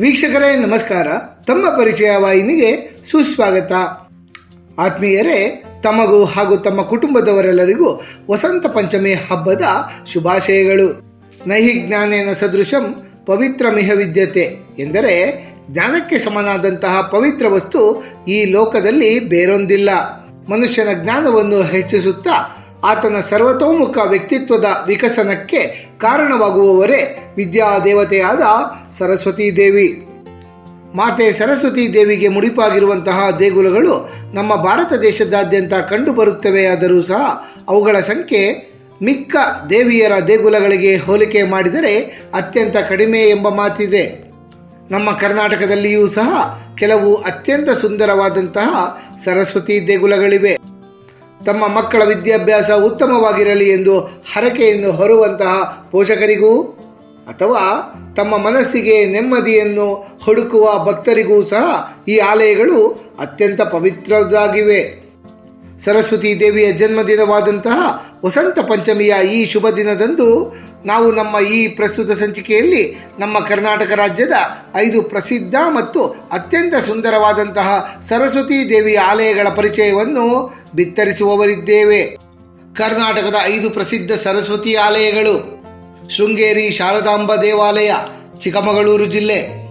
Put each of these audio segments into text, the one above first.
ವೀಕ್ಷಕರೇ, ನಮಸ್ಕಾರ. ತಮ್ಮ ಪರಿಚಯ ವಾಹಿನಿಗೆ ಸುಸ್ವಾಗತ. ಆತ್ಮೀಯರೇ, ತಮಗೂ ಹಾಗೂ ತಮ್ಮ ಕುಟುಂಬದವರೆಲ್ಲರಿಗೂ ವಸಂತ ಪಂಚಮಿ ಹಬ್ಬದ ಶುಭಾಶಯಗಳು. ನೈಹಿ ಜ್ಞಾನೇನ ಸದೃಶಂ ಪವಿತ್ರ ಮಿಹ ವಿದ್ಯತೆ ಎಂದರೆ, ಜ್ಞಾನಕ್ಕೆ ಸಮನಾದಂತಹ ಪವಿತ್ರ ವಸ್ತು ಈ ಲೋಕದಲ್ಲಿ ಬೇರೊಂದಿಲ್ಲ. ಮನುಷ್ಯನ ಜ್ಞಾನವನ್ನು ಹೆಚ್ಚಿಸುತ್ತಾ ಆತನ ಸರ್ವತೋಮುಖ ವ್ಯಕ್ತಿತ್ವದ ವಿಕಸನಕ್ಕೆ ಕಾರಣವಾಗುವವರೇ ವಿದ್ಯಾದೇವತೆಯಾದ ಸರಸ್ವತೀ ದೇವಿ. ಮಾತೆ ಸರಸ್ವತಿ ದೇವಿಗೆ ಮುಡಿಪಾಗಿರುವಂತಹ ದೇಗುಲಗಳು ನಮ್ಮ ಭಾರತ ದೇಶದಾದ್ಯಂತ ಕಂಡುಬರುತ್ತವೆಯಾದರೂ ಸಹ ಅವುಗಳ ಸಂಖ್ಯೆ ಮಿಕ್ಕ ದೇವಿಯರ ದೇಗುಲಗಳಿಗೆ ಹೋಲಿಕೆ ಮಾಡಿದರೆ ಅತ್ಯಂತ ಕಡಿಮೆ ಎಂಬ ಮಾತಿದೆ. ನಮ್ಮ ಕರ್ನಾಟಕದಲ್ಲಿಯೂ ಸಹ ಕೆಲವು ಅತ್ಯಂತ ಸುಂದರವಾದಂತಹ ಸರಸ್ವತಿ ದೇಗುಲಗಳಿವೆ. ತಮ್ಮ ಮಕ್ಕಳ ವಿದ್ಯಾಭ್ಯಾಸ ಉತ್ತಮವಾಗಿರಲಿ ಎಂದು ಹರಕೆಯನ್ನು ಹೊರುವಂತಹ ಪೋಷಕರಿಗೂ ಅಥವಾ ತಮ್ಮ ಮನಸ್ಸಿಗೆ ನೆಮ್ಮದಿಯನ್ನು ಹುಡುಕುವ ಭಕ್ತರಿಗೂ ಸಹ ಈ ಆಲಯಗಳು ಅತ್ಯಂತ ಪವಿತ್ರವಾಗಿವೆ ಸರಸ್ವತಿ ದೇವಿಯ ಜನ್ಮದಿನವಾದಂತಹ ವಸಂತ ಪಂಚಮಿಯ ಈ ಶುಭ ದಿನದಂದು ನಾವು ನಮ್ಮ ಈ ಪ್ರಸ್ತುತ ಸಂಚಿಕೆಯಲ್ಲಿ ನಮ್ಮ ಕರ್ನಾಟಕ ರಾಜ್ಯದ ಐದು ಪ್ರಸಿದ್ಧ ಮತ್ತು ಅತ್ಯಂತ ಸುಂದರವಾದಂತಹ ಸರಸ್ವತಿ ದೇವಿಯ ಆಲಯಗಳ ಪರಿಚಯವನ್ನು ಬಿತ್ತರಿಸುವವರಿದ್ದೇವೆ. ಕರ್ನಾಟಕದ ಐದು ಪ್ರಸಿದ್ಧ ಸರಸ್ವತಿ ಆಲಯಗಳು ಶೃಂಗೇರಿ ಶಾರದಾಂಬ ದೇವಾಲಯ, ಚಿಕ್ಕಮಗಳೂರು ಜಿಲ್ಲೆ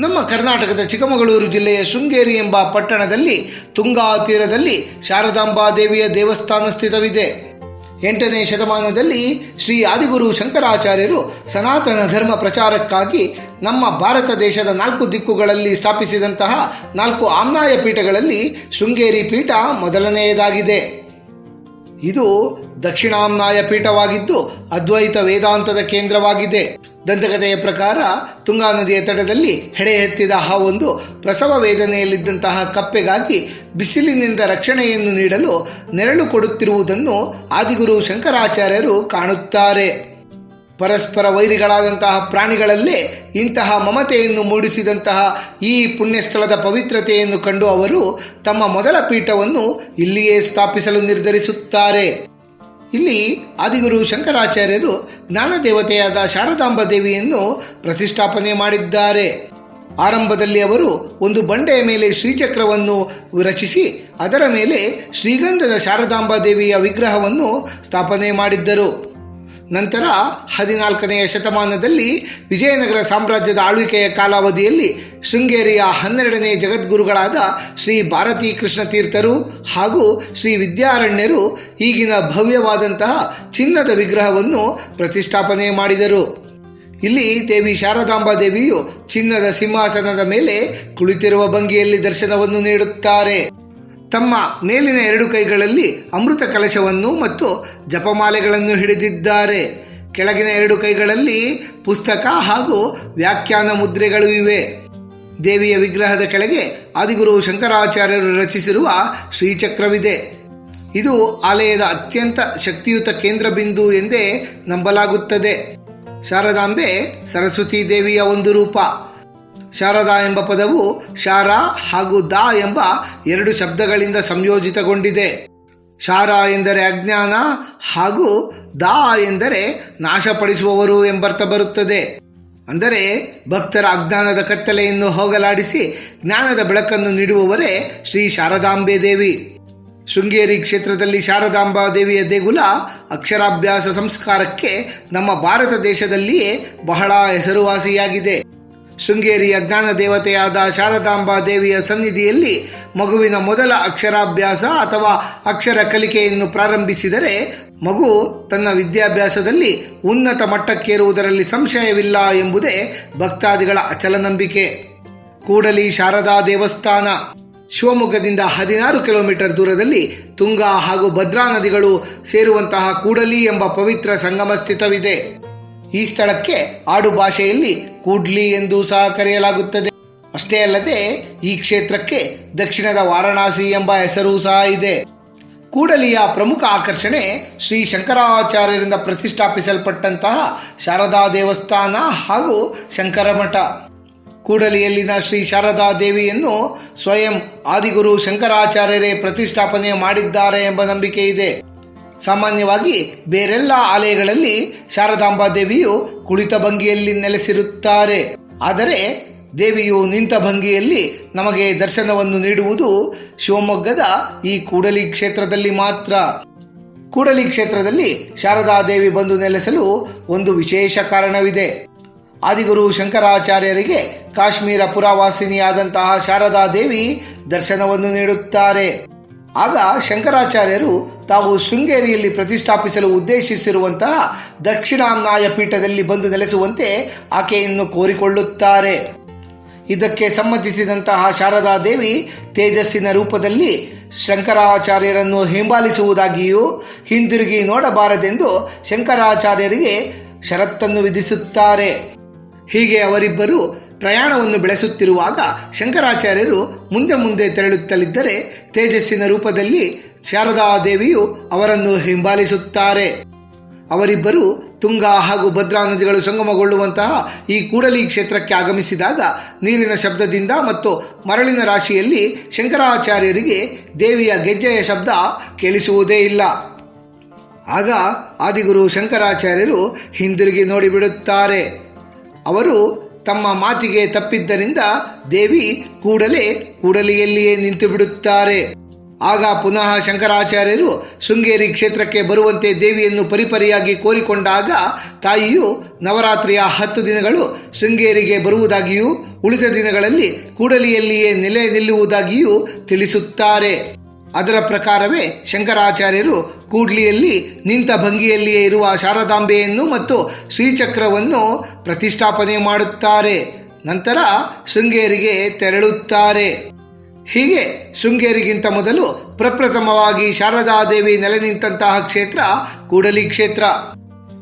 ನಮ್ಮ ಕರ್ನಾಟಕದ ಚಿಕ್ಕಮಗಳೂರು ಜಿಲ್ಲೆಯ ಶೃಂಗೇರಿ ಎಂಬ ಪಟ್ಟಣದಲ್ಲಿ ತುಂಗಾ ತೀರದಲ್ಲಿ ಶಾರದಾಂಬಾ ದೇವಿಯ ದೇವಸ್ಥಾನ ಸ್ಥಿತವಿದೆ. ಎಂಟನೇ ಶತಮಾನದಲ್ಲಿ ಶ್ರೀ ಆದಿಗುರು ಶಂಕರಾಚಾರ್ಯರು ಸನಾತನ ಧರ್ಮ ಪ್ರಚಾರಕ್ಕಾಗಿ ನಮ್ಮ ಭಾರತ ದೇಶದ ನಾಲ್ಕು ದಿಕ್ಕುಗಳಲ್ಲಿ ಸ್ಥಾಪಿಸಿದಂತಹ ನಾಲ್ಕು ಆಮ್ನಾಯ ಪೀಠಗಳಲ್ಲಿ ಶೃಂಗೇರಿ ಪೀಠ ಮೊದಲನೆಯದಾಗಿದೆ. ಇದು ದಕ್ಷಿಣಾಮ್ನಾಯ ಪೀಠವಾಗಿದ್ದು ಅದ್ವೈತ ವೇದಾಂತದ ಕೇಂದ್ರವಾಗಿದೆ. ದಂತಕಥೆಯ ಪ್ರಕಾರ ತುಂಗಾ ನದಿಯ ತಟದಲ್ಲಿ ಹೆಡೆ ಎತ್ತಿದ ಹಾವೊಂದು ಪ್ರಸವ ವೇದನೆಯಲ್ಲಿದ್ದಂತಹ ಕಪ್ಪೆಗಾಗಿ ಬಿಸಿಲಿನಿಂದ ರಕ್ಷಣೆಯನ್ನು ನೀಡಲು ನೆರಳು ಕೊಡುತ್ತಿರುವುದನ್ನು ಆದಿಗುರು ಶಂಕರಾಚಾರ್ಯರು ಕಾಣುತ್ತಾರೆ. ಪರಸ್ಪರ ವೈರಿಗಳಾದಂತಹ ಪ್ರಾಣಿಗಳಲ್ಲೇ ಇಂತಹ ಮಮತೆಯನ್ನು ಮೂಡಿಸಿದಂತಹ ಈ ಪುಣ್ಯಸ್ಥಳದ ಪವಿತ್ರತೆಯನ್ನು ಕಂಡು ಅವರು ತಮ್ಮ ಮೊದಲ ಪೀಠವನ್ನು ಇಲ್ಲಿಯೇ ಸ್ಥಾಪಿಸಲು ನಿರ್ಧರಿಸುತ್ತಾರೆ. ಇಲ್ಲಿ ಆದಿಗುರು ಶಂಕರಾಚಾರ್ಯರು ಜ್ಞಾನದೇವತೆಯಾದ ಶಾರದಾಂಬ ದೇವಿಯನ್ನು ಪ್ರತಿಷ್ಠಾಪನೆ ಮಾಡಿದ್ದಾರೆ. ಆರಂಭದಲ್ಲಿ ಅವರು ಒಂದು ಬಂಡೆಯ ಮೇಲೆ ಶ್ರೀಚಕ್ರವನ್ನು ರಚಿಸಿ, ಅದರ ಮೇಲೆ ಶ್ರೀಗಂಧದ ಶಾರದಾಂಬ ದೇವಿಯ ವಿಗ್ರಹವನ್ನು ಸ್ಥಾಪನೆ ಮಾಡಿದ್ದರು. ನಂತರ ಹದಿನಾಲ್ಕನೆಯ ಶತಮಾನದಲ್ಲಿ ವಿಜಯನಗರ ಸಾಮ್ರಾಜ್ಯದ ಆಳ್ವಿಕೆಯ ಕಾಲಾವಧಿಯಲ್ಲಿ ಶೃಂಗೇರಿಯ ಹನ್ನೆರಡನೇ ಜಗದ್ಗುರುಗಳಾದ ಶ್ರೀ ಭಾರತೀ ಕೃಷ್ಣ ತೀರ್ಥರು ಹಾಗೂ ಶ್ರೀ ವಿದ್ಯಾರಣ್ಯರು ಈಗಿನ ಭವ್ಯವಾದಂತಹ ಚಿನ್ನದ ವಿಗ್ರಹವನ್ನು ಪ್ರತಿಷ್ಠಾಪನೆ ಮಾಡಿದರು. ಇಲ್ಲಿ ದೇವಿ ಶಾರದಾಂಬಾ ದೇವಿಯು ಚಿನ್ನದ ಸಿಂಹಾಸನದ ಮೇಲೆ ಕುಳಿತಿರುವ ಭಂಗಿಯಲ್ಲಿ ದರ್ಶನವನ್ನು ನೀಡುತ್ತಾರೆ. ತಮ್ಮ ಮೇಲಿನ ಎರಡು ಕೈಗಳಲ್ಲಿ ಅಮೃತ ಕಲಶವನ್ನು ಮತ್ತು ಜಪಮಾಲೆಗಳನ್ನು ಹಿಡಿದಿದ್ದಾರೆ. ಕೆಳಗಿನ ಎರಡು ಕೈಗಳಲ್ಲಿ ಪುಸ್ತಕ ಹಾಗೂ ವ್ಯಾಖ್ಯಾನ ಮುದ್ರೆಗಳು ಇವೆ. ದೇವಿಯ ವಿಗ್ರಹದ ಕೆಳಗೆ ಆದಿಗುರು ಶಂಕರಾಚಾರ್ಯರು ರಚಿಸಿರುವ ಶ್ರೀಚಕ್ರವಿದೆ. ಇದು ಆಲಯದ ಅತ್ಯಂತ ಶಕ್ತಿಯುತ ಕೇಂದ್ರ ಬಿಂದು ಎಂದೇ ನಂಬಲಾಗುತ್ತದೆ. ಶಾರದಾಂಬೆ ಸರಸ್ವತಿ ದೇವಿಯ ಒಂದು ರೂಪ. ಶಾರದಾ ಎಂಬ ಪದವು ಶಾರ ಹಾಗೂ ದಾ ಎಂಬ ಎರಡು ಶಬ್ದಗಳಿಂದ ಸಂಯೋಜಿತಗೊಂಡಿದೆ. ಶಾರ ಎಂದರೆ ಅಜ್ಞಾನ ಹಾಗೂ ದಾ ಎಂದರೆ ನಾಶಪಡಿಸುವವರು ಎಂಬರ್ಥ ಬರುತ್ತದೆ. ಅಂದರೆ ಭಕ್ತರ ಅಜ್ಞಾನದ ಕತ್ತಲೆಯನ್ನು ಹೋಗಲಾಡಿಸಿ ಜ್ಞಾನದ ಬೆಳಕನ್ನು ನೀಡುವವರೇ ಶ್ರೀ ಶಾರದಾಂಬೆ ದೇವಿ. ಶೃಂಗೇರಿ ಕ್ಷೇತ್ರದಲ್ಲಿ ಶಾರದಾಂಬಾ ದೇವಿಯ ದೇಗುಲ ಅಕ್ಷರಾಭ್ಯಾಸ ಸಂಸ್ಕಾರಕ್ಕೆ ನಮ್ಮ ಭಾರತ ದೇಶದಲ್ಲಿಯೇ ಬಹಳ ಹೆಸರುವಾಸಿಯಾಗಿದೆ. ಶೃಂಗೇರಿಯ ಜ್ಞಾನ ದೇವತೆಯಾದ ಶಾರದಾಂಬಾ ದೇವಿಯ ಸನ್ನಿಧಿಯಲ್ಲಿ ಮಗುವಿನ ಮೊದಲ ಅಕ್ಷರಾಭ್ಯಾಸ ಅಥವಾ ಅಕ್ಷರ ಕಲಿಕೆಯನ್ನು ಪ್ರಾರಂಭಿಸಿದರೆ ಮಗು ತನ್ನ ವಿದ್ಯಾಭ್ಯಾಸದಲ್ಲಿ ಉನ್ನತ ಮಟ್ಟಕ್ಕೇರುವುದರಲ್ಲಿ ಸಂಶಯವಿಲ್ಲ ಎಂಬುದೇ ಭಕ್ತಾದಿಗಳ ಅಚಲ ನಂಬಿಕೆ ಕೂಡಲಿ ಶಾರದಾ ದೇವಸ್ಥಾನ ಶಿವಮೊಗ್ಗದಿಂದ ಹದಿನಾರು ಕಿಲೋಮೀಟರ್ ದೂರದಲ್ಲಿ ತುಂಗಾ ಹಾಗೂ ಭದ್ರಾ ನದಿಗಳು ಸೇರುವಂತಹ ಕೂಡಲಿ ಎಂಬ ಪವಿತ್ರ ಸಂಗಮ ಸ್ಥಿತವಿದೆ. ಈ ಸ್ಥಳಕ್ಕೆ ಆಡು ಭಾಷೆಯಲ್ಲಿ ಕೂಡ್ಲಿ ಎಂದು ಸಹ ಕರೆಯಲಾಗುತ್ತದೆ. ಅಷ್ಟೇ ಅಲ್ಲದೆ ಈ ಕ್ಷೇತ್ರಕ್ಕೆ ದಕ್ಷಿಣದ ವಾರಣಾಸಿ ಎಂಬ ಹೆಸರು ಸಹ ಇದೆ. ಕೂಡಲಿಯ ಪ್ರಮುಖ ಆಕರ್ಷಣೆ ಶ್ರೀ ಶಂಕರಾಚಾರ್ಯರಿಂದ ಪ್ರತಿಷ್ಠಾಪಿಸಲ್ಪಟ್ಟಂತಹ ಶಾರದಾ ದೇವಸ್ಥಾನ ಹಾಗೂ ಶಂಕರಮಠ. ಕೂಡಲಿಯಲ್ಲಿನ ಶ್ರೀ ಶಾರದಾ ದೇವಿಯನ್ನು ಸ್ವಯಂ ಆದಿಗುರು ಶಂಕರಾಚಾರ್ಯರೇ ಪ್ರತಿಷ್ಠಾಪನೆ ಮಾಡಿದ್ದಾರೆ ಎಂಬ ನಂಬಿಕೆ ಇದೆ. ಸಾಮಾನ್ಯವಾಗಿ ಬೇರೆಲ್ಲ ಆಲಯಗಳಲ್ಲಿ ಶಾರದಾಂಬಾ ದೇವಿಯು ಕುಳಿತ ಭಂಗಿಯಲ್ಲಿ ನೆಲೆಸಿರುತ್ತಾರೆ. ಆದರೆ ದೇವಿಯು ನಿಂತ ಭಂಗಿಯಲ್ಲಿ ನಮಗೆ ದರ್ಶನವನ್ನು ನೀಡುವುದು ಶಿವಮೊಗ್ಗದ ಈ ಕೂಡಲಿ ಕ್ಷೇತ್ರದಲ್ಲಿ ಮಾತ್ರ. ಕೂಡಲಿ ಕ್ಷೇತ್ರದಲ್ಲಿ ಶಾರದಾ ದೇವಿ ಬಂದು ನೆಲೆಸಲು ಒಂದು ವಿಶೇಷ ಕಾರಣವಿದೆ. ಆದಿಗುರು ಶಂಕರಾಚಾರ್ಯರಿಗೆ ಕಾಶ್ಮೀರ ಪುರವಾಸಿನಿಯಾದಂತಹ ಶಾರದಾ ದೇವಿ ದರ್ಶನವನ್ನು ನೀಡುತ್ತಾರೆ. ಆಗ ಶಂಕರಾಚಾರ್ಯರು ತಾವು ಶೃಂಗೇರಿಯಲ್ಲಿ ಪ್ರತಿಷ್ಠಾಪಿಸಲು ಉದ್ದೇಶಿಸಿರುವಂತಹ ದಕ್ಷಿಣಾಮ್ನಾಯ ಪೀಠದಲ್ಲಿ ಬಂದು ನೆಲೆಸುವಂತೆ ಆಕೆಯನ್ನು ಕೋರಿಕೊಳ್ಳುತ್ತಾರೆ. ಇದಕ್ಕೆ ಸಂಬಂಧಿಸಿದಂತಹ ಶಾರದಾದೇವಿ ತೇಜಸ್ಸಿನ ರೂಪದಲ್ಲಿ ಶಂಕರಾಚಾರ್ಯರನ್ನು ಹಿಂಬಾಲಿಸುವುದಾಗಿಯೂ ಹಿಂದಿರುಗಿ ನೋಡಬಾರದೆಂದು ಶಂಕರಾಚಾರ್ಯರಿಗೆ ಷರತ್ತನ್ನು ವಿಧಿಸುತ್ತಾರೆ. ಹೀಗೆ ಅವರಿಬ್ಬರು ಪ್ರಯಾಣವನ್ನು ಬೆಳೆಸುತ್ತಿರುವಾಗ ಶಂಕರಾಚಾರ್ಯರು ಮುಂದೆ ಮುಂದೆ ತೆರಳುತ್ತಲಿದ್ದರೆ ತೇಜಸ್ಸಿನ ರೂಪದಲ್ಲಿ ಶಾರದಾದೇವಿಯು ಅವರನ್ನು ಹಿಂಬಾಲಿಸುತ್ತಾರೆ. ಅವರಿಬ್ಬರು ತುಂಗಾ ಹಾಗೂ ಭದ್ರಾ ನದಿಗಳು ಸಂಗಮಗೊಳ್ಳುವಂತಹ ಈ ಕೂಡಲಿ ಕ್ಷೇತ್ರಕ್ಕೆ ಆಗಮಿಸಿದಾಗ ನೀರಿನ ಶಬ್ದದಿಂದ ಮತ್ತು ಮರಳಿನ ರಾಶಿಯಲ್ಲಿ ಶಂಕರಾಚಾರ್ಯರಿಗೆ ದೇವಿಯ ಗೆಜ್ಜೆಯ ಶಬ್ದ ಕೇಳಿಸುವುದೇ ಇಲ್ಲ. ಆಗ ಆದಿಗುರು ಶಂಕರಾಚಾರ್ಯರು ಹಿಂದಿರುಗಿ ನೋಡಿಬಿಡುತ್ತಾರೆ. ಅವರು ತಮ್ಮ ಮಾತಿಗೆ ತಪ್ಪಿದ್ದರಿಂದ ದೇವಿ ಕೂಡಲೇ ಕೂಡಲಿಯಲ್ಲಿಯೇ ನಿಂತು ಬಿಡುತ್ತಾರೆ ಆಗ ಪುನಃ ಶಂಕರಾಚಾರ್ಯರು ಶೃಂಗೇರಿ ಕ್ಷೇತ್ರಕ್ಕೆ ಬರುವಂತೆ ದೇವಿಯನ್ನು ಪರಿಪರಿಯಾಗಿ ಕೋರಿಕೊಂಡಾಗ ತಾಯಿಯು ನವರಾತ್ರಿಯ ಹತ್ತು ದಿನಗಳು ಶೃಂಗೇರಿಗೆ ಬರುವುದಾಗಿಯೂ ಉಳಿದ ದಿನಗಳಲ್ಲಿ ಕೂಡಲಿಯಲ್ಲಿಯೇ ನೆಲೆ ನಿಲ್ಲುವುದಾಗಿಯೂ ತಿಳಿಸುತ್ತಾರೆ. ಅದರ ಪ್ರಕಾರವೇ ಶಂಕರಾಚಾರ್ಯರು ಕೂಡ್ಲಿಯಲ್ಲಿ ನಿಂತ ಭಂಗಿಯಲ್ಲಿಯೇ ಇರುವ ಶಾರದಾಂಬೆಯನ್ನು ಮತ್ತು ಶ್ರೀಚಕ್ರವನ್ನು ಪ್ರತಿಷ್ಠಾಪನೆ ಮಾಡುತ್ತಾರೆ. ನಂತರ ಶೃಂಗೇರಿಗೆ ತೆರಳುತ್ತಾರೆ. ಹೀಗೆ ಶೃಂಗೇರಿಗಿಂತ ಮೊದಲು ಪ್ರಪ್ರಥಮವಾಗಿ ಶಾರದಾದೇವಿ ನೆಲೆ ನಿಂತಹ ಕ್ಷೇತ್ರ ಕೂಡಲಿ ಕ್ಷೇತ್ರ.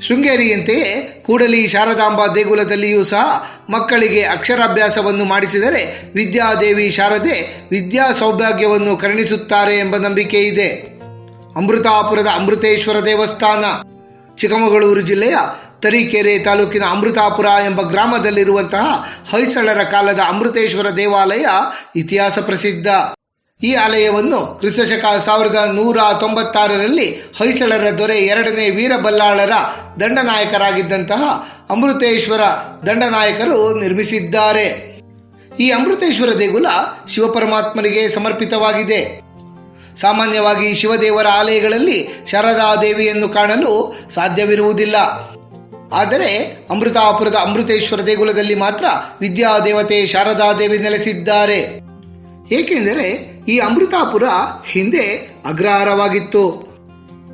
ಶೃಂಗೇರಿಯಂತೆಯೇ ಕೂಡಲಿ ಶಾರದಾಂಬಾ ದೇಗುಲದಲ್ಲಿಯೂ ಸಹ ಮಕ್ಕಳಿಗೆ ಅಕ್ಷರಾಭ್ಯಾಸವನ್ನು ಮಾಡಿಸಿದರೆ ವಿದ್ಯಾದೇವಿ ಶಾರದೆ ವಿದ್ಯಾ ಸೌಭಾಗ್ಯವನ್ನು ಕರುಣಿಸುತ್ತಾರೆ ಎಂಬ ನಂಬಿಕೆ ಇದೆ. ಅಮೃತಾಪುರದ ಅಮೃತೇಶ್ವರ ದೇವಸ್ಥಾನ, ಚಿಕ್ಕಮಗಳೂರು ಜಿಲ್ಲೆಯ ತರೀಕೆರೆ ತಾಲೂಕಿನ ಅಮೃತಾಪುರ ಎಂಬ ಗ್ರಾಮದಲ್ಲಿರುವಂತಹ ಹೊಯ್ಸಳರ ಕಾಲದ ಅಮೃತೇಶ್ವರ ದೇವಾಲಯ ಇತಿಹಾಸ ಪ್ರಸಿದ್ಧ. ಈ ಆಲಯವನ್ನು ಕ್ರಿಸ್ತಶಕ ಸಾವಿರದ ನೂರ ತೊಂಬತ್ತಾರರಲ್ಲಿ ಹೊಯ್ಸಳರ ದೊರೆ ಎರಡನೇ ವೀರಬಲ್ಲಾಳರ ದಂಡನಾಯಕರಾಗಿದ್ದಂತಹ ಅಮೃತೇಶ್ವರ ದಂಡನಾಯಕರು ನಿರ್ಮಿಸಿದ್ದಾರೆ. ಈ ಅಮೃತೇಶ್ವರ ದೇಗುಲ ಶಿವಪರಮಾತ್ಮನಿಗೆ ಸಮರ್ಪಿತವಾಗಿದೆ. ಸಾಮಾನ್ಯವಾಗಿ ಶಿವದೇವರ ಆಲಯಗಳಲ್ಲಿ ಶಾರದಾ ದೇವಿಯನ್ನು ಕಾಣಲು ಸಾಧ್ಯವಿರುವುದಿಲ್ಲ. ಆದರೆ ಅಮೃತಾಪುರದ ಅಮೃತೇಶ್ವರ ದೇಗುಲದಲ್ಲಿ ಮಾತ್ರ ವಿದ್ಯಾದೇವತೆ ಶಾರದಾ ದೇವಿ ನೆಲೆಸಿದ್ದಾರೆ. ಏಕೆಂದರೆ ಈ ಅಮೃತಾಪುರ ಹಿಂದೆ ಅಗ್ರಹಾರವಾಗಿತ್ತು.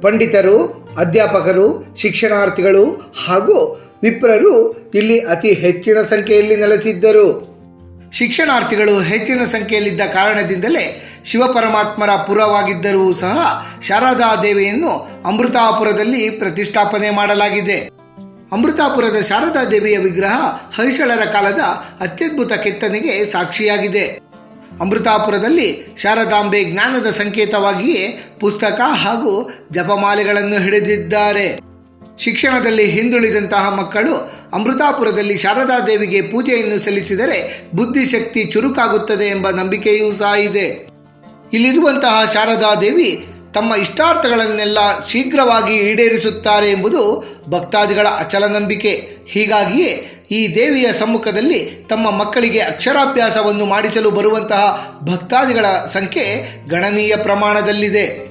ಪಂಡಿತರು, ಅಧ್ಯಾಪಕರು, ಶಿಕ್ಷಣಾರ್ಥಿಗಳು ಹಾಗೂ ವಿಪ್ರರು ಇಲ್ಲಿ ಅತಿ ಹೆಚ್ಚಿನ ಸಂಖ್ಯೆಯಲ್ಲಿ ನೆಲೆಸಿದ್ದರು. ಶಿಕ್ಷಣಾರ್ಥಿಗಳು ಹೆಚ್ಚಿನ ಸಂಖ್ಯೆಯಲ್ಲಿದ್ದ ಕಾರಣದಿಂದಲೇ ಶಿವಪರಮಾತ್ಮರ ಪುರವಾಗಿದ್ದರೂ ಸಹ ಶಾರದಾ ದೇವಿಯನ್ನು ಅಮೃತಾಪುರದಲ್ಲಿ ಪ್ರತಿಷ್ಠಾಪನೆ ಮಾಡಲಾಗಿದೆ. ಅಮೃತಾಪುರದ ಶಾರದಾ ದೇವಿಯ ವಿಗ್ರಹ ಹರಿಶಳರ ಕಾಲದ ಅತ್ಯದ್ಭುತ ಕೆತ್ತನೆಗೆ ಸಾಕ್ಷಿಯಾಗಿದೆ. ಅಮೃತಾಪುರದಲ್ಲಿ ಶಾರದಾಂಬೆ ಜ್ಞಾನದ ಸಂಕೇತವಾಗಿಯೇ ಪುಸ್ತಕ ಹಾಗೂ ಜಪಮಾಲೆಗಳನ್ನು ಹಿಡಿದಿದ್ದಾರೆ. ಶಿಕ್ಷಣದಲ್ಲಿ ಹಿಂದುಳಿದಂತಹ ಮಕ್ಕಳು ಅಮೃತಾಪುರದಲ್ಲಿ ಶಾರದಾ ದೇವಿಗೆ ಪೂಜೆಯನ್ನು ಸಲ್ಲಿಸಿದರೆ ಬುದ್ಧಿಶಕ್ತಿ ಚುರುಕಾಗುತ್ತದೆ ಎಂಬ ನಂಬಿಕೆಯೂ ಸಹ ಇದೆ. ಇಲ್ಲಿರುವಂತಹ ಶಾರದಾ ದೇವಿ ತಮ್ಮ ಇಷ್ಟಾರ್ಥಗಳನ್ನೆಲ್ಲ ಶೀಘ್ರವಾಗಿ ಈಡೇರಿಸುತ್ತಾರೆ ಎಂಬುದು ಭಕ್ತಾದಿಗಳ ಅಚಲ ನಂಬಿಕೆ. ಹೀಗಾಗಿಯೇ ಈ ದೇವಿಯ ಸಮ್ಮುಖದಲ್ಲಿ ತಮ್ಮ ಮಕ್ಕಳಿಗೆ ಅಕ್ಷರಾಭ್ಯಾಸವನ್ನು ಮಾಡಿಸಲು ಬರುವಂತಹ ಭಕ್ತಾದಿಗಳ ಸಂಖ್ಯೆ ಗಣನೀಯ ಪ್ರಮಾಣದಲ್ಲಿದೆ.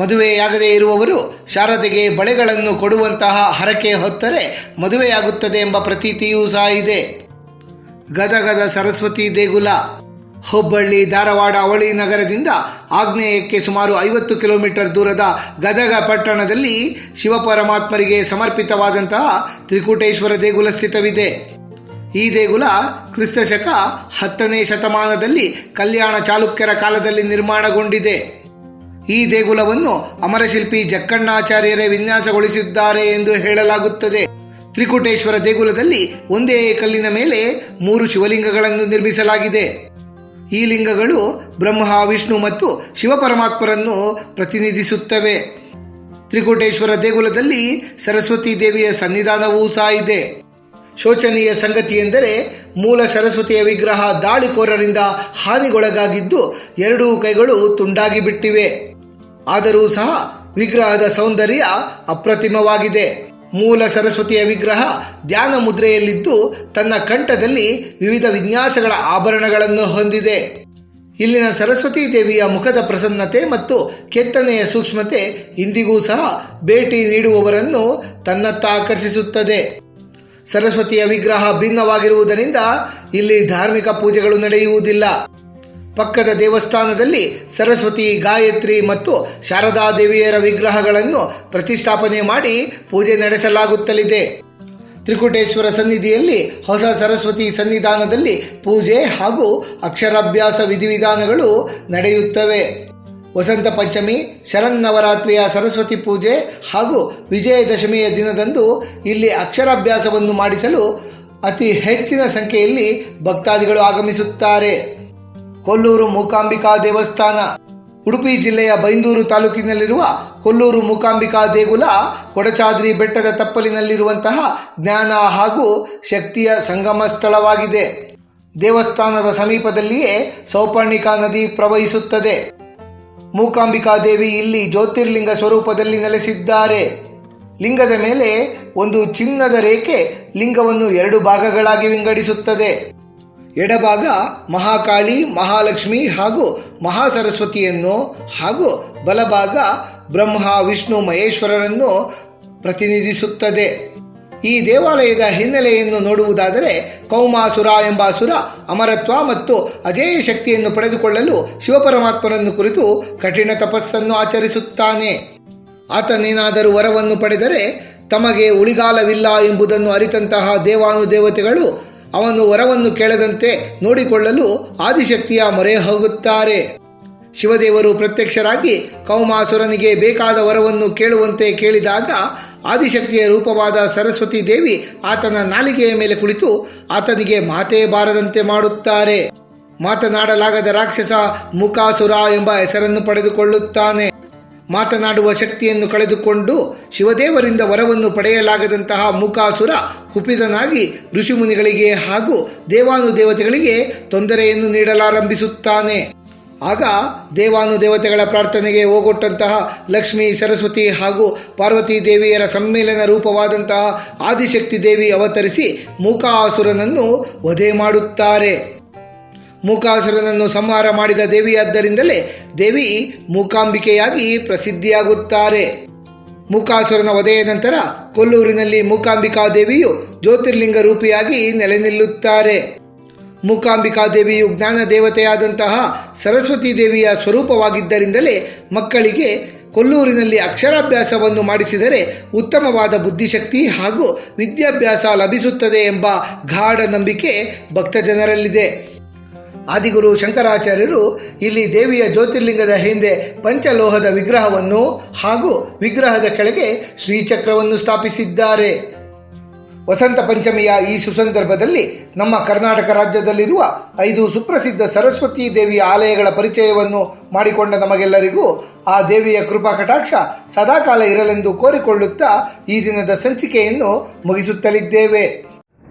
ಮದುವೆಯಾಗದೇ ಇರುವವರು ಶಾರದೆಗೆ ಬಳೆಗಳನ್ನು ಕೊಡುವಂತಹ ಹರಕೆ ಹೊತ್ತರೆ ಮದುವೆಯಾಗುತ್ತದೆ ಎಂಬ ಪ್ರತೀತಿಯೂ ಸಹ ಇದೆ. ಗದಗದ ಸರಸ್ವತಿ ದೇಗುಲ ಹುಬ್ಬಳ್ಳಿ ಧಾರವಾಡ ಅವಳಿ ನಗರದಿಂದ ಆಗ್ನೇಯಕ್ಕೆ ಸುಮಾರು ಐವತ್ತು ಕಿಲೋಮೀಟರ್ ದೂರದ ಗದಗ ಪಟ್ಟಣದಲ್ಲಿ ಶಿವಪರಮಾತ್ಮರಿಗೆ ಸಮರ್ಪಿತವಾದಂತಹ ತ್ರಿಕೂಟೇಶ್ವರ ದೇಗುಲ ಸ್ಥಿತವಿದೆ. ಈ ದೇಗುಲ ಕ್ರಿಸ್ತಶಕ ಹತ್ತನೇ ಶತಮಾನದಲ್ಲಿ ಕಲ್ಯಾಣ ಚಾಲುಕ್ಯರ ಕಾಲದಲ್ಲಿ ನಿರ್ಮಾಣಗೊಂಡಿದೆ. ಈ ದೇಗುಲವನ್ನು ಅಮರಶಿಲ್ಪಿ ಜಕ್ಕಣ್ಣಾಚಾರ್ಯರೇ ವಿನ್ಯಾಸಗೊಳಿಸಿದ್ದಾರೆ ಎಂದು ಹೇಳಲಾಗುತ್ತದೆ. ತ್ರಿಕೂಟೇಶ್ವರ ದೇಗುಲದಲ್ಲಿ ಒಂದೇ ಕಲ್ಲಿನ ಮೇಲೆ ಮೂರು ಶಿವಲಿಂಗಗಳನ್ನು ನಿರ್ಮಿಸಲಾಗಿದೆ. ಈ ಲಿಂಗಗಳು ಬ್ರಹ್ಮ, ವಿಷ್ಣು ಮತ್ತು ಶಿವಪರಮಾತ್ಮರನ್ನು ಪ್ರತಿನಿಧಿಸುತ್ತವೆ. ತ್ರಿಕೋಟೇಶ್ವರ ದೇಗುಲದಲ್ಲಿ ಸರಸ್ವತಿ ದೇವಿಯ ಸನ್ನಿಧಾನವೂ ಸಹ ಇದೆ. ಶೋಚನೀಯ ಸಂಗತಿ ಎಂದರೆ ಮೂಲ ಸರಸ್ವತಿಯ ವಿಗ್ರಹ ದಾಳಿಕೋರರಿಂದ ಹಾನಿಗೊಳಗಾಗಿದ್ದು ಎರಡೂ ಕೈಗಳು ತುಂಡಾಗಿ ಬಿಟ್ಟಿವೆ ಆದರೂ ಸಹ ವಿಗ್ರಹದ ಸೌಂದರ್ಯ ಅಪ್ರತಿಮವಾಗಿದೆ. ಮೂಲ ಸರಸ್ವತಿಯ ವಿಗ್ರಹ ಧ್ಯಾನ ಮುದ್ರೆಯಲ್ಲಿದ್ದು ತನ್ನ ಕಂಠದಲ್ಲಿ ವಿವಿಧ ವಿನ್ಯಾಸಗಳ ಆಭರಣಗಳನ್ನು ಹೊಂದಿದೆ. ಇಲ್ಲಿನ ಸರಸ್ವತಿ ದೇವಿಯ ಮುಖದ ಪ್ರಸನ್ನತೆ ಮತ್ತು ಕೆತ್ತನೆಯ ಸೂಕ್ಷ್ಮತೆ ಇಂದಿಗೂ ಸಹ ಭೇಟಿ ನೀಡುವವರನ್ನು ತನ್ನತ್ತ ಆಕರ್ಷಿಸುತ್ತದೆ. ಸರಸ್ವತಿಯ ವಿಗ್ರಹ ಭಿನ್ನವಾಗಿರುವುದರಿಂದ ಇಲ್ಲಿ ಧಾರ್ಮಿಕ ಪೂಜೆಗಳು ನಡೆಯುವುದಿಲ್ಲ. ಪಕ್ಕದ ದೇವಸ್ಥಾನದಲ್ಲಿ ಸರಸ್ವತಿ, ಗಾಯತ್ರಿ ಮತ್ತು ಶಾರದಾ ದೇವಿಯರ ವಿಗ್ರಹಗಳನ್ನು ಪ್ರತಿಷ್ಠಾಪನೆ ಮಾಡಿ ಪೂಜೆ ನಡೆಸಲಾಗುತ್ತಲಿದೆ. ತ್ರಿಕುಟೇಶ್ವರ ಸನ್ನಿಧಿಯಲ್ಲಿ ಹೊಸ ಸರಸ್ವತಿ ಸನ್ನಿಧಾನದಲ್ಲಿ ಪೂಜೆ ಹಾಗೂ ಅಕ್ಷರಾಭ್ಯಾಸ ವಿಧಿವಿಧಾನಗಳು ನಡೆಯುತ್ತವೆ. ವಸಂತ ಪಂಚಮಿ ಶರನ್ನವರಾತ್ರಿಯ ಸರಸ್ವತಿ ಪೂಜೆ ಹಾಗೂ ವಿಜಯದಶಮಿಯ ದಿನದಂದು ಇಲ್ಲಿ ಅಕ್ಷರಾಭ್ಯಾಸವನ್ನು ಮಾಡಿಸಲು ಅತಿ ಹೆಚ್ಚಿನ ಸಂಖ್ಯೆಯಲ್ಲಿ ಭಕ್ತಾದಿಗಳು ಆಗಮಿಸುತ್ತಾರೆ. ಕೊಲ್ಲೂರು ಮೂಕಾಂಬಿಕಾ ದೇವಸ್ಥಾನ. ಉಡುಪಿ ಜಿಲ್ಲೆಯ ಬೈಂದೂರು ತಾಲೂಕಿನಲ್ಲಿರುವ ಕೊಲ್ಲೂರು ಮೂಕಾಂಬಿಕಾ ದೇಗುಲ, ಕೊಡಚಾದ್ರಿ ಬೆಟ್ಟದ ತಪ್ಪಲಿನಲ್ಲಿರುವಂತಹ ಜ್ಞಾನ ಹಾಗೂ ಶಕ್ತಿಯ ಸಂಗಮ ಸ್ಥಳವಾಗಿದೆ. ದೇವಸ್ಥಾನದ ಸಮೀಪದಲ್ಲಿಯೇ ಸೌಪರ್ಣಿಕಾ ನದಿ ಪ್ರವಹಿಸುತ್ತದೆ. ಮೂಕಾಂಬಿಕಾ ದೇವಿ ಇಲ್ಲಿ ಜ್ಯೋತಿರ್ಲಿಂಗ ಸ್ವರೂಪದಲ್ಲಿ ನೆಲೆಸಿದ್ದಾರೆ. ಲಿಂಗದ ಮೇಲೆ ಒಂದು ಚಿನ್ನದ ರೇಖೆ ಲಿಂಗವನ್ನು ಎರಡು ಭಾಗಗಳಾಗಿ ವಿಂಗಡಿಸುತ್ತದೆ. ಎಡಭಾಗ ಮಹಾಕಾಳಿ, ಮಹಾಲಕ್ಷ್ಮಿ ಹಾಗೂ ಮಹಾಸರಸ್ವತಿಯನ್ನು ಹಾಗೂ ಬಲಭಾಗ ಬ್ರಹ್ಮ, ವಿಷ್ಣು, ಮಹೇಶ್ವರರನ್ನು ಪ್ರತಿನಿಧಿಸುತ್ತದೆ. ಈ ದೇವಾಲಯದ ಹಿನ್ನೆಲೆಯನ್ನು ನೋಡುವುದಾದರೆ ಕೌಮಾಸುರ ಎಂಬ ಅಸುರ ಅಮರತ್ವ ಮತ್ತು ಅಜೇಯ ಶಕ್ತಿಯನ್ನು ಪಡೆದುಕೊಳ್ಳಲು ಶಿವಪರಮಾತ್ಮರನ್ನು ಕುರಿತು ಕಠಿಣ ತಪಸ್ಸನ್ನು ಆಚರಿಸುತ್ತಾನೆ. ಆತನೇನಾದರೂ ವರವನ್ನು ಪಡೆದರೆ ತಮಗೆ ಉಳಿಗಾಲವಿಲ್ಲ ಎಂಬುದನ್ನು ಅರಿತಂತಹ ದೇವಾನುದೇವತೆಗಳು ಅವನು ವರವನ್ನು ಕೇಳದಂತೆ ನೋಡಿಕೊಳ್ಳಲು ಆದಿಶಕ್ತಿಯ ಮೊರೆ ಹೋಗುತ್ತಾರೆ. ಶಿವದೇವರು ಪ್ರತ್ಯಕ್ಷರಾಗಿ ಕೌಮಾಸುರನಿಗೆ ಬೇಕಾದ ವರವನ್ನು ಕೇಳುವಂತೆ ಕೇಳಿದಾಗ ಆದಿಶಕ್ತಿಯ ರೂಪವಾದ ಸರಸ್ವತಿ ದೇವಿ ಆತನ ನಾಲಿಗೆಯ ಮೇಲೆ ಕುಳಿತು ಆತನಿಗೆ ಮಾತೇ ಬಾರದಂತೆ ಮಾಡುತ್ತಾರೆ. ಮಾತನಾಡಲಾಗದ ರಾಕ್ಷಸ ಮುಖಾಸುರ ಎಂಬ ಹೆಸರನ್ನು ಪಡೆದುಕೊಳ್ಳುತ್ತಾನೆ. ಮಾತನಾಡುವ ಶಕ್ತಿಯನ್ನು ಕಳೆದುಕೊಂಡು ಶಿವದೇವರಿಂದ ವರವನ್ನು ಪಡೆಯಲಾಗದಂತಹ ಮೂಕಾಸುರ ಕುಪಿತನಾಗಿ ಋಷಿಮುನಿಗಳಿಗೆ ಹಾಗೂ ದೇವಾನುದೇವತೆಗಳಿಗೆ ತೊಂದರೆಯನ್ನು ನೀಡಲಾರಂಭಿಸುತ್ತಾನೆ. ಆಗ ದೇವಾನುದೇವತೆಗಳ ಪ್ರಾರ್ಥನೆಗೆ ಹೋಗೊಟ್ಟಂತಹ ಲಕ್ಷ್ಮೀ ಸರಸ್ವತಿ ಹಾಗೂ ಪಾರ್ವತಿ ದೇವಿಯರ ಸಮ್ಮೇಳನ ರೂಪವಾದಂತಹ ಆದಿಶಕ್ತಿ ದೇವಿ ಅವತರಿಸಿ ಮೂಕಾಸುರನನ್ನು ವಧೆ ಮಾಡುತ್ತಾರೆ. ಮೂಕಾಸುರನನ್ನು ಸಂಹಾರ ಮಾಡಿದ ದೇವಿಯಾದ್ದರಿಂದಲೇ ದೇವಿ ಮೂಕಾಂಬಿಕೆಯಾಗಿ ಪ್ರಸಿದ್ಧಿಯಾಗುತ್ತಾರೆ. ಮೂಕಾಸುರನ ವಧೆಯ ನಂತರ ಕೊಲ್ಲೂರಿನಲ್ಲಿ ಮೂಕಾಂಬಿಕಾ ದೇವಿಯು ಜ್ಯೋತಿರ್ಲಿಂಗ ರೂಪಿಯಾಗಿ ನೆಲೆ ನಿಲ್ಲುತ್ತಾರೆ ಮೂಕಾಂಬಿಕಾ ದೇವಿಯು ಜ್ಞಾನ ದೇವತೆಯಾದಂತಹ ಸರಸ್ವತಿ ದೇವಿಯ ಸ್ವರೂಪವಾಗಿದ್ದರಿಂದಲೇ ಮಕ್ಕಳಿಗೆ ಕೊಲ್ಲೂರಿನಲ್ಲಿ ಅಕ್ಷರಾಭ್ಯಾಸವನ್ನು ಮಾಡಿಸಿದರೆ ಉತ್ತಮವಾದ ಬುದ್ಧಿಶಕ್ತಿ ಹಾಗೂ ವಿದ್ಯಾಭ್ಯಾಸ ಲಭಿಸುತ್ತದೆ ಎಂಬ ಗಾಢ ನಂಬಿಕೆ ಭಕ್ತ ಜನರಲ್ಲಿದೆ ಆದಿಗುರು ಶಂಕರಾಚಾರ್ಯರು ಇಲ್ಲಿ ದೇವಿಯ ಜ್ಯೋತಿರ್ಲಿಂಗದ ಹಿಂದೆ ಪಂಚಲೋಹದ ವಿಗ್ರಹವನ್ನು ಹಾಗೂ ವಿಗ್ರಹದ ಕೆಳಗೆ ಶ್ರೀಚಕ್ರವನ್ನು ಸ್ಥಾಪಿಸಿದ್ದಾರೆ. ವಸಂತ ಪಂಚಮಿಯ ಈ ಸುಸಂದರ್ಭದಲ್ಲಿ ನಮ್ಮ ಕರ್ನಾಟಕ ರಾಜ್ಯದಲ್ಲಿರುವ ಐದು ಸುಪ್ರಸಿದ್ಧ ಸರಸ್ವತಿ ದೇವಿಯ ಆಲಯಗಳ ಪರಿಚಯವನ್ನು ಮಾಡಿಕೊಂಡ ನಮಗೆಲ್ಲರಿಗೂ ಆ ದೇವಿಯ ಕೃಪಾ ಕಟಾಕ್ಷ ಸದಾಕಾಲ ಇರಲೆಂದು ಕೋರಿಕೊಳ್ಳುತ್ತಾ ಈ ದಿನದ ಸಂಚಿಕೆಯನ್ನು ಮುಗಿಸುತ್ತಲಿದ್ದೇವೆ.